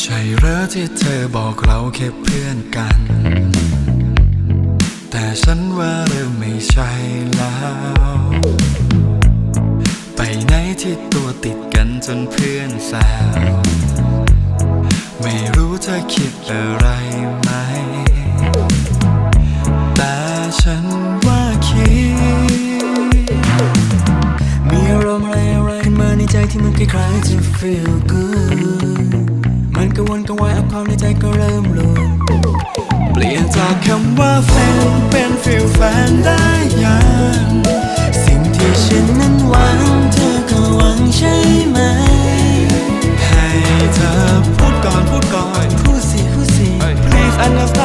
ใช่หรืที่เธอบอกเราแค่เพื่อนกัน แต่ฉันว่าเริ่มไม่ใช่แล้ว ไปไหนที่ตัวติดกันจนเพื่อนแซวไม่รู้เธอคิดอะไรไหมารมณ์อะไรอะไรขึ้นมาในใจที่มันคล้ายๆจะ feel good มันกังวนกระวายเอาความในใจก็เริ่มรู้เปลี่ยนจากคำว่าแฟนเป็น feel